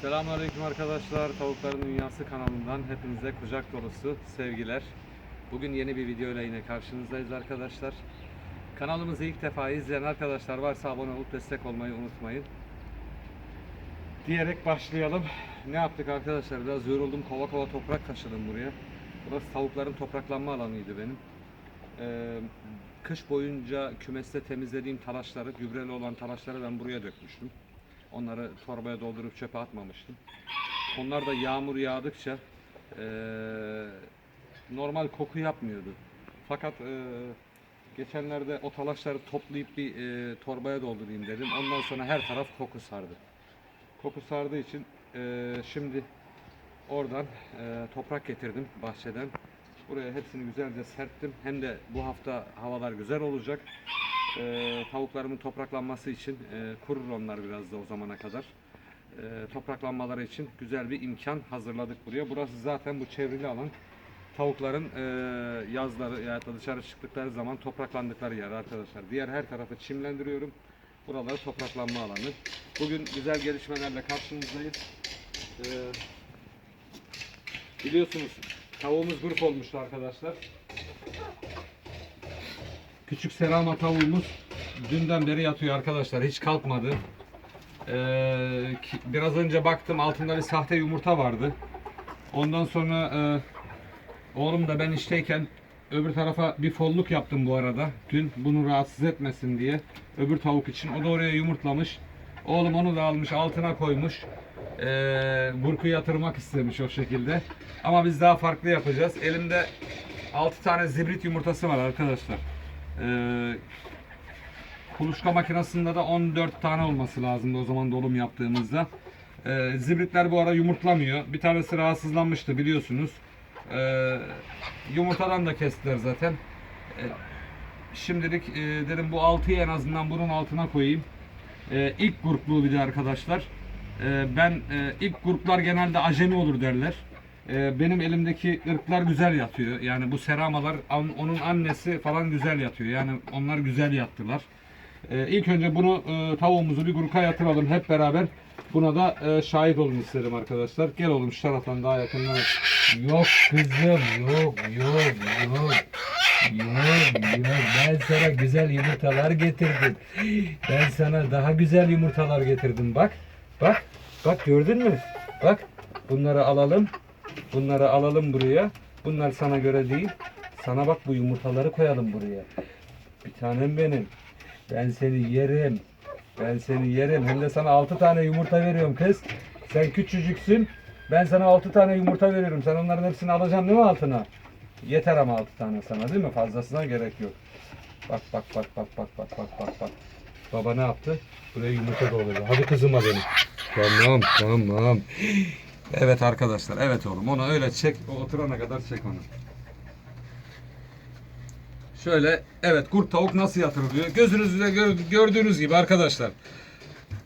Selamünaleyküm arkadaşlar. Tavukların Dünyası kanalından hepinize kucak dolusu sevgiler. Bugün yeni bir video ile yine karşınızdayız arkadaşlar. Kanalımızı ilk defa izleyen arkadaşlar varsa abone olup destek olmayı unutmayın. Diyerek başlayalım. Ne yaptık arkadaşlar? Biraz yoruldum. Kova kova toprak taşıdım buraya. Burası tavukların topraklanma alanıydı benim. Ee, kış boyunca kümeste temizlediğim talaşları, gübreli olan talaşları ben buraya dökmüştüm. Onları torbaya doldurup çöpe atmamıştım. Onlar da yağmur yağdıkça eee, normal koku yapmıyordu. Fakat eee, geçenlerde o talaşları toplayıp bir eee, torbaya doldurayım dedim. Ondan sonra her taraf koku sardı. Koku sardığı için eee, şimdi oradan eee, toprak getirdim bahçeden. Buraya hepsini güzelce serptim. Hem de bu hafta havalar güzel olacak. Ee, tavuklarımın topraklanması için e, kurur onlar biraz da o zamana kadar. Ee, topraklanmaları için güzel bir imkan hazırladık buraya. Burası zaten bu çevrili alan. Tavukların e, yazları ya da dışarı çıktıkları zaman topraklandıkları yer arkadaşlar. Diğer her tarafı çimlendiriyorum. Buraları topraklanma alanı. Bugün güzel gelişmelerle karşınızdayız. Ee, biliyorsunuz tavuğumuz grup olmuştu arkadaşlar. Küçük serama tavuğumuz dünden beri yatıyor arkadaşlar. Hiç kalkmadı. Ee, biraz önce baktım altında bir sahte yumurta vardı. Ondan sonra e, oğlum da ben işteyken öbür tarafa bir folluk yaptım bu arada. Dün bunu rahatsız etmesin diye. Öbür tavuk için. O da oraya yumurtlamış. Oğlum onu da almış altına koymuş. Ee, burku yatırmak istemiş o şekilde. Ama biz daha farklı yapacağız. Elimde 6 tane zibrit yumurtası var arkadaşlar. Ee, kuluçka makinesinde de 14 tane olması lazımdı o zaman dolum yaptığımızda. Ee, zibritler bu ara yumurtlamıyor. Bir tanesi rahatsızlanmıştı biliyorsunuz. Ee, yumurtadan da kestiler zaten. Ee, şimdilik e, dedim bu 6'yı en azından bunun altına koyayım. Ee, ilk grupluğu bir de arkadaşlar. Ee, ben e, ilk gruplar genelde acemi olur derler. Ee, benim elimdeki ırklar güzel yatıyor. Yani bu seramalar onun annesi falan güzel yatıyor. Yani onlar güzel yattılar. Ee, ilk önce bunu e, tavuğumuzu bir grupa yatıralım hep beraber. Buna da e, şahit olun isterim arkadaşlar. Gel oğlum şu taraftan daha yakından. Yok kızım yok yok yok. Yok yok ben sana güzel yumurtalar getirdim. Ben sana daha güzel yumurtalar getirdim bak. Bak bak gördün mü? Bak bunları alalım. Bunları alalım buraya. Bunlar sana göre değil. Sana bak bu yumurtaları koyalım buraya. Bir tanem benim. Ben seni yerim. Ben seni yerim. Hem de sana 6 tane yumurta veriyorum kız. Sen küçücüksün. Ben sana 6 tane yumurta veriyorum. Sen onların hepsini alacaksın değil mi altına? Yeter ama 6 tane sana değil mi? Fazlasına gerek yok. Bak bak bak bak bak bak bak bak bak. Baba ne yaptı? Buraya yumurta dolduruyor. Hadi kızıma benim. Tamam tamam. Evet arkadaşlar. Evet oğlum. Onu öyle çek. O oturana kadar çek onu. Şöyle evet kurt tavuk nasıl yatırılıyor? Gözünüzde gör- gördüğünüz gibi arkadaşlar.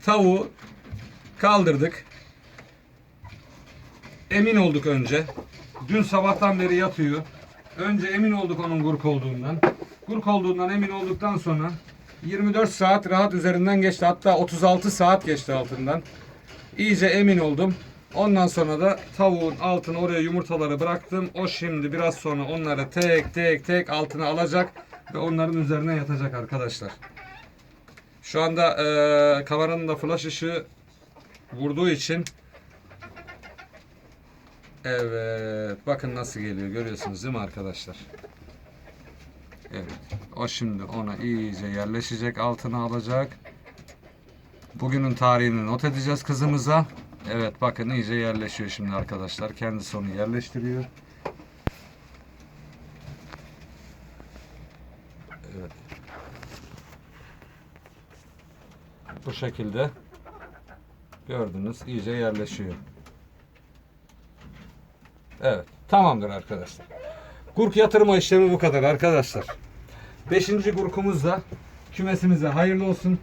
Tavuğu kaldırdık. Emin olduk önce. Dün sabahtan beri yatıyor. Önce emin olduk onun gurk olduğundan. Gurk olduğundan emin olduktan sonra 24 saat rahat üzerinden geçti. Hatta 36 saat geçti altından. İyice emin oldum. Ondan sonra da tavuğun altına oraya yumurtaları bıraktım. O şimdi biraz sonra onları tek tek tek altına alacak ve onların üzerine yatacak arkadaşlar. Şu anda eee kameranın da flash ışığı vurduğu için Evet. Bakın nasıl geliyor. Görüyorsunuz değil mi arkadaşlar? Evet. O şimdi ona iyice yerleşecek. Altına alacak. Bugünün tarihini not edeceğiz kızımıza. Evet bakın iyice yerleşiyor şimdi arkadaşlar. Kendisi onu yerleştiriyor. Evet. Bu şekilde gördünüz iyice yerleşiyor. Evet. Tamamdır arkadaşlar. Gurk yatırma işlemi bu kadar arkadaşlar. Beşinci gurkumuz da kümesimize hayırlı olsun.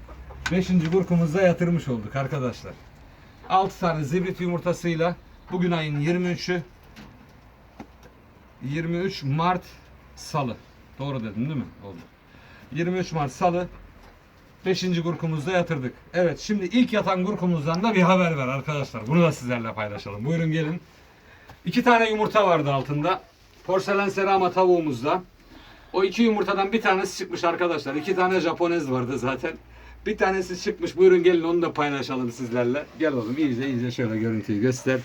Beşinci gurkumuzu da yatırmış olduk arkadaşlar. 6 tane zibrit yumurtasıyla bugün ayın 23'ü 23 Mart Salı. Doğru dedim değil mi? Oldu. 23 Mart Salı Beşinci gurkumuzda yatırdık. Evet şimdi ilk yatan gurkumuzdan da bir haber var arkadaşlar. Bunu da sizlerle paylaşalım. Buyurun gelin. İki tane yumurta vardı altında. Porselen serama tavuğumuzda. O iki yumurtadan bir tanesi çıkmış arkadaşlar. İki tane Japonez vardı zaten. Bir tanesi çıkmış. Buyurun gelin onu da paylaşalım sizlerle. Gel oğlum iyice iyice şöyle görüntüyü göster.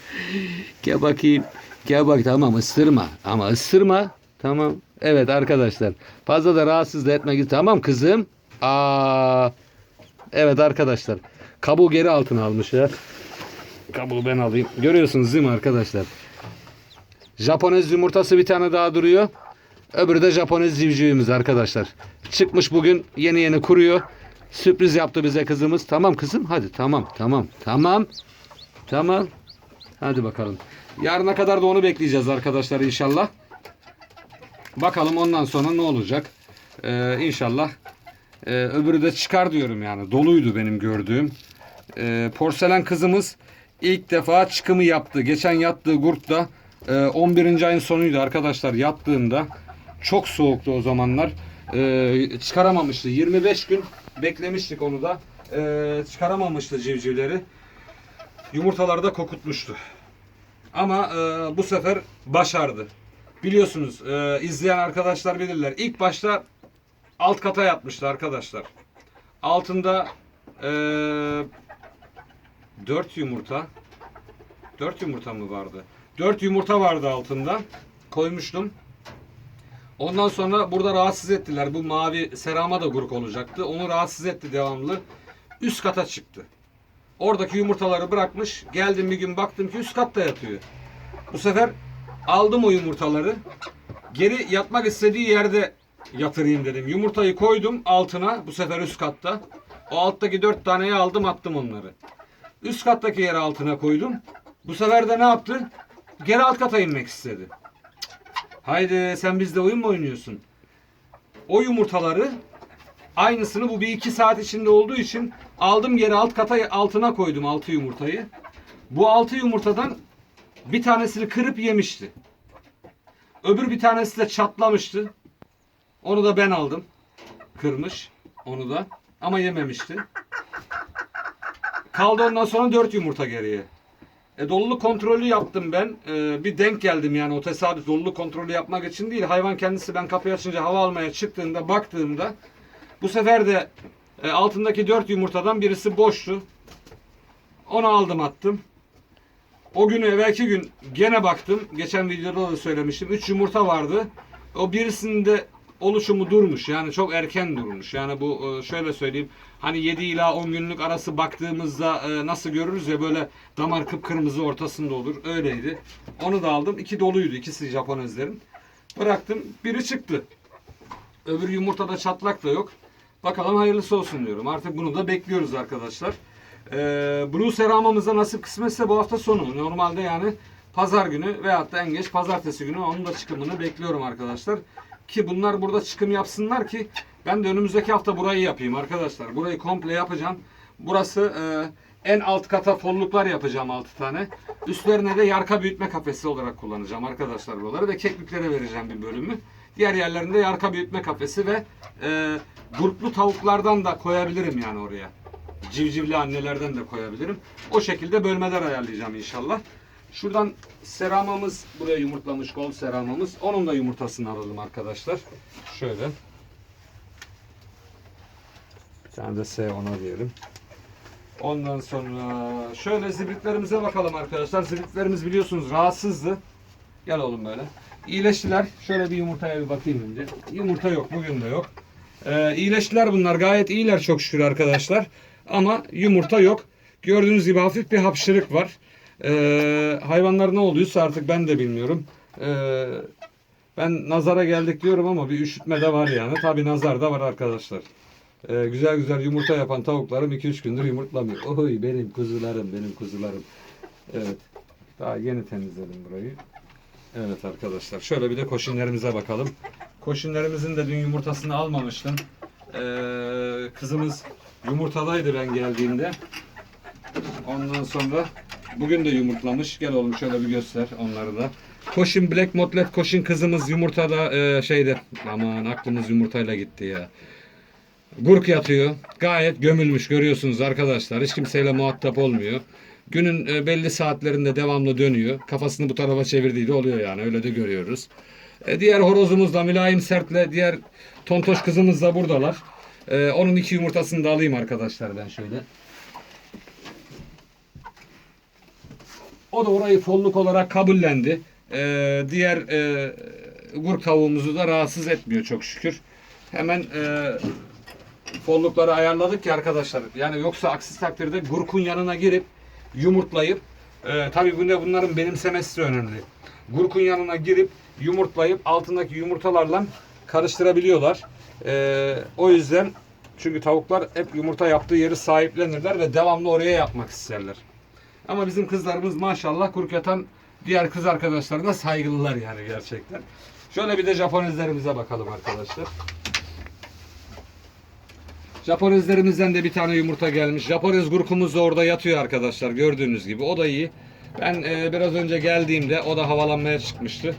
Gel bakayım. Gel bak tamam ısırma. Ama ısırma. Tamam. Evet arkadaşlar. Fazla da rahatsız da etmek Tamam kızım. Aa. Evet arkadaşlar. Kabuğu geri altına almış ya. Kabuğu ben alayım. Görüyorsunuz değil mi arkadaşlar? Japonez yumurtası bir tane daha duruyor. Öbürü de Japonez civcivimiz arkadaşlar. Çıkmış bugün yeni yeni kuruyor. Sürpriz yaptı bize kızımız. Tamam kızım hadi tamam tamam tamam. Tamam. Hadi bakalım. Yarına kadar da onu bekleyeceğiz arkadaşlar inşallah. Bakalım ondan sonra ne olacak. Ee, inşallah. Ee, öbürü de çıkar diyorum yani. Doluydu benim gördüğüm. Ee, porselen kızımız ilk defa çıkımı yaptı. Geçen yattığı gurtta e, 11. ayın sonuydu arkadaşlar yattığında. Çok soğuktu o zamanlar. Ee, çıkaramamıştı. 25 gün beklemiştik onu da. Ee, çıkaramamıştı civcivleri. Yumurtaları da kokutmuştu. Ama e, bu sefer başardı. Biliyorsunuz e, izleyen arkadaşlar bilirler. İlk başta alt kata yatmıştı arkadaşlar. Altında e, 4 yumurta 4 yumurta mı vardı? 4 yumurta vardı altında. Koymuştum. Ondan sonra burada rahatsız ettiler. Bu mavi serama da gurk olacaktı. Onu rahatsız etti devamlı. Üst kata çıktı. Oradaki yumurtaları bırakmış. Geldim bir gün baktım ki üst katta yatıyor. Bu sefer aldım o yumurtaları. Geri yatmak istediği yerde yatırayım dedim. Yumurtayı koydum altına. Bu sefer üst katta. O alttaki dört taneyi aldım attım onları. Üst kattaki yere altına koydum. Bu sefer de ne yaptı? Geri alt kata inmek istedi. Haydi sen bizde oyun mu oynuyorsun? O yumurtaları aynısını bu bir iki saat içinde olduğu için aldım geri alt kata altına koydum altı yumurtayı. Bu altı yumurtadan bir tanesini kırıp yemişti. Öbür bir tanesi de çatlamıştı. Onu da ben aldım. Kırmış onu da ama yememişti. Kaldı ondan sonra dört yumurta geriye. E, doluluk kontrolü yaptım ben. E, bir denk geldim yani o tesadüf doluluk kontrolü yapmak için değil. Hayvan kendisi ben kapıyı açınca hava almaya çıktığında baktığımda bu sefer de e, altındaki dört yumurtadan birisi boştu. Onu aldım attım. O günü evvelki gün gene baktım. Geçen videoda da söylemiştim. 3 yumurta vardı. O birisinde oluşumu durmuş. Yani çok erken durmuş. Yani bu e, şöyle söyleyeyim. Hani 7 ila 10 günlük arası baktığımızda e, nasıl görürüz ya böyle damar kıpkırmızı ortasında olur. Öyleydi. Onu da aldım. İki doluydu. ikisi Japonezlerin. Bıraktım. Biri çıktı. Öbür yumurtada çatlak da yok. Bakalım hayırlısı olsun diyorum. Artık bunu da bekliyoruz arkadaşlar. Ee, Blue Serama'mıza nasip kısmetse bu hafta sonu. Normalde yani pazar günü veyahut da en geç pazartesi günü onun da çıkımını bekliyorum arkadaşlar. Ki bunlar burada çıkım yapsınlar ki ben de önümüzdeki hafta burayı yapayım arkadaşlar. Burayı komple yapacağım. Burası e, en alt kata folluklar yapacağım 6 tane. Üstlerine de yarka büyütme kafesi olarak kullanacağım arkadaşlar buraları ve kekliklere vereceğim bir bölümü. Diğer yerlerinde yarka büyütme kafesi ve e, gruplu tavuklardan da koyabilirim yani oraya. Civcivli annelerden de koyabilirim. O şekilde bölmeler ayarlayacağım inşallah. Şuradan seramamız buraya yumurtlamış gol seramamız. Onun da yumurtasını alalım arkadaşlar. Şöyle. Bir tane de S ona diyelim. Ondan sonra şöyle zibritlerimize bakalım arkadaşlar. Zibritlerimiz biliyorsunuz rahatsızdı. Gel oğlum böyle. İyileştiler. Şöyle bir yumurtaya bir bakayım önce. Yumurta yok. Bugün de yok. Ee, iyileştiler bunlar. Gayet iyiler çok şükür arkadaşlar. Ama yumurta yok. Gördüğünüz gibi hafif bir hapşırık var. Ee, hayvanlar ne olduysa artık ben de bilmiyorum. Ee, ben nazara geldik diyorum ama bir üşütme de var yani. Tabi nazar da var arkadaşlar. Ee, güzel güzel yumurta yapan tavuklarım 2-3 gündür yumurtlamıyor. Oy benim kuzularım benim kuzularım. Evet. Daha yeni temizledim burayı. Evet arkadaşlar. Şöyle bir de koşinlerimize bakalım. Koşinlerimizin de dün yumurtasını almamıştım. Ee, kızımız yumurtadaydı ben geldiğimde. Ondan sonra bugün de yumurtlamış. Gel oğlum şöyle bir göster onları da. Koşin Black Motlet Koşin kızımız yumurtada e, şeyde aman aklımız yumurtayla gitti ya. Gurk yatıyor. Gayet gömülmüş görüyorsunuz arkadaşlar. Hiç kimseyle muhatap olmuyor. Günün e, belli saatlerinde devamlı dönüyor. Kafasını bu tarafa çevirdiği de oluyor yani. Öyle de görüyoruz. E, diğer horozumuz da mülayim sertle. Diğer tontoş kızımız da buradalar. E, onun iki yumurtasını da alayım arkadaşlar ben şöyle. O da orayı folluk olarak kabullendi. Ee, diğer e, gurk tavuğumuzu da rahatsız etmiyor çok şükür. Hemen e, follukları ayarladık ki arkadaşlar. Yani yoksa aksi takdirde gurkun yanına girip yumurtlayıp e, tabii bunda bunların benimsemesi önemli. Gurkun yanına girip yumurtlayıp altındaki yumurtalarla karıştırabiliyorlar. E, o yüzden çünkü tavuklar hep yumurta yaptığı yeri sahiplenirler ve devamlı oraya yapmak isterler. Ama bizim kızlarımız maşallah kuruk yatan diğer kız arkadaşlarına saygılılar yani gerçekten. Şöyle bir de Japonezlerimize bakalım arkadaşlar. Japonezlerimizden de bir tane yumurta gelmiş. Japonez gurkumuz da orada yatıyor arkadaşlar gördüğünüz gibi. O da iyi. Ben e, biraz önce geldiğimde o da havalanmaya çıkmıştı.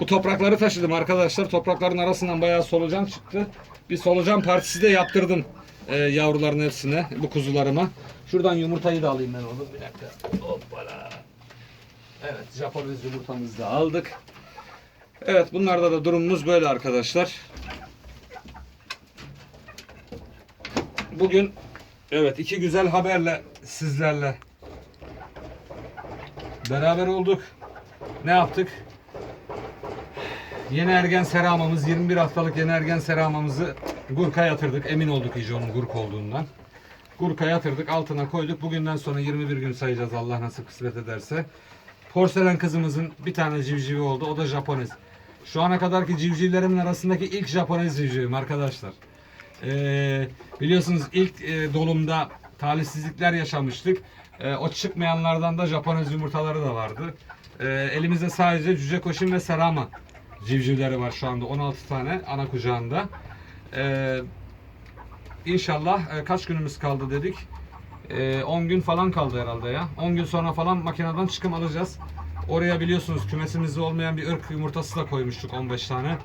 Bu toprakları taşıdım arkadaşlar. Toprakların arasından bayağı solucan çıktı. Bir solucan partisi de yaptırdım e, yavruların hepsine, bu kuzularıma. Şuradan yumurtayı da alayım ben oğlum. Bir dakika. Hoppala. Evet, Japonez yumurtamızı da aldık. Evet, bunlarda da durumumuz böyle arkadaşlar. Bugün evet iki güzel haberle sizlerle beraber olduk. Ne yaptık? Yeni ergen seramamız, 21 haftalık yeni ergen seramamızı Gurk'a yatırdık. Emin olduk iyice onun Gurk olduğundan. Gurk'a yatırdık, altına koyduk. Bugünden sonra 21 gün sayacağız Allah nasip kısmet ederse. Porselen kızımızın bir tane civcivi oldu. O da Japonez. Şu ana kadarki civcivlerimin arasındaki ilk Japonez civcivim arkadaşlar. Ee, biliyorsunuz ilk e, dolumda talihsizlikler yaşamıştık. Ee, o çıkmayanlardan da Japonez yumurtaları da vardı. Ee, elimizde sadece cüce koşun ve serama civcivleri var şu anda 16 tane ana kucağında. Ee, inşallah e, kaç günümüz kaldı dedik. Ee, 10 gün falan kaldı herhalde ya. 10 gün sonra falan makineden çıkım alacağız. Oraya biliyorsunuz kümesimizde olmayan bir ırk yumurtası da koymuştuk 15 tane.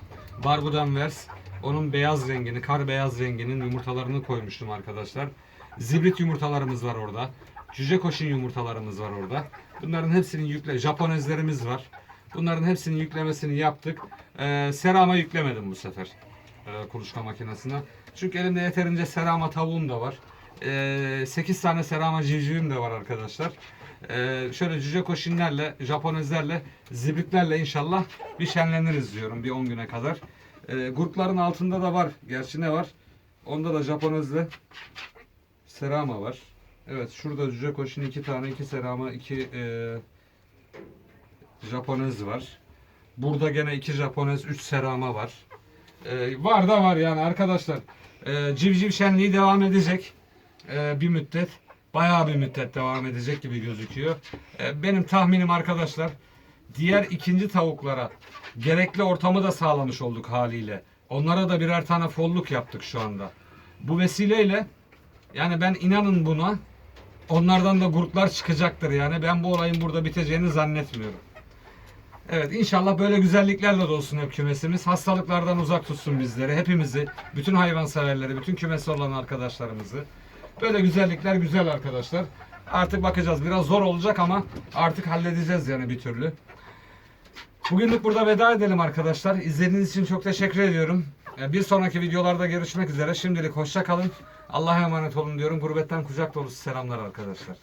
Barbudan vers. Onun beyaz rengini, kar beyaz renginin yumurtalarını koymuştum arkadaşlar. Zibrit yumurtalarımız var orada. Cüce koşun yumurtalarımız var orada. Bunların hepsinin yükle, Japonezlerimiz var. Bunların hepsinin yüklemesini yaptık. Ee, serama yüklemedim bu sefer. Ee, kuluçka makinesine. Çünkü elimde yeterince serama tavuğum da var. Ee, 8 tane serama civcivim de var arkadaşlar. Ee, şöyle cüce koşinlerle, Japonezlerle, zibritlerle inşallah bir şenleniriz diyorum bir 10 güne kadar. Ee, gurkların altında da var. Gerçi ne var? Onda da Japonezle serama var. Evet şurada cüce koşun iki tane, iki serama, iki e, Japonez var. Burada gene iki Japonez, üç serama var. Ee, var da var yani arkadaşlar. Ee, civciv şenliği devam edecek. Ee, bir müddet. Bayağı bir müddet devam edecek gibi gözüküyor. Ee, benim tahminim arkadaşlar diğer ikinci tavuklara gerekli ortamı da sağlamış olduk haliyle. Onlara da birer tane folluk yaptık şu anda. Bu vesileyle yani ben inanın buna onlardan da gruplar çıkacaktır yani. Ben bu olayın burada biteceğini zannetmiyorum. Evet inşallah böyle güzelliklerle dolsun hep kümesimiz. Hastalıklardan uzak tutsun bizleri, hepimizi, bütün hayvanseverleri, bütün kümesi olan arkadaşlarımızı. Böyle güzellikler güzel arkadaşlar. Artık bakacağız. Biraz zor olacak ama artık halledeceğiz yani bir türlü. Bugünlük burada veda edelim arkadaşlar. İzlediğiniz için çok teşekkür ediyorum. Ee, Bir sonraki videolarda görüşmek üzere. Şimdilik hoşça kalın. Allah'a emanet olun diyorum. Gurbetten kucak dolusu selamlar arkadaşlar.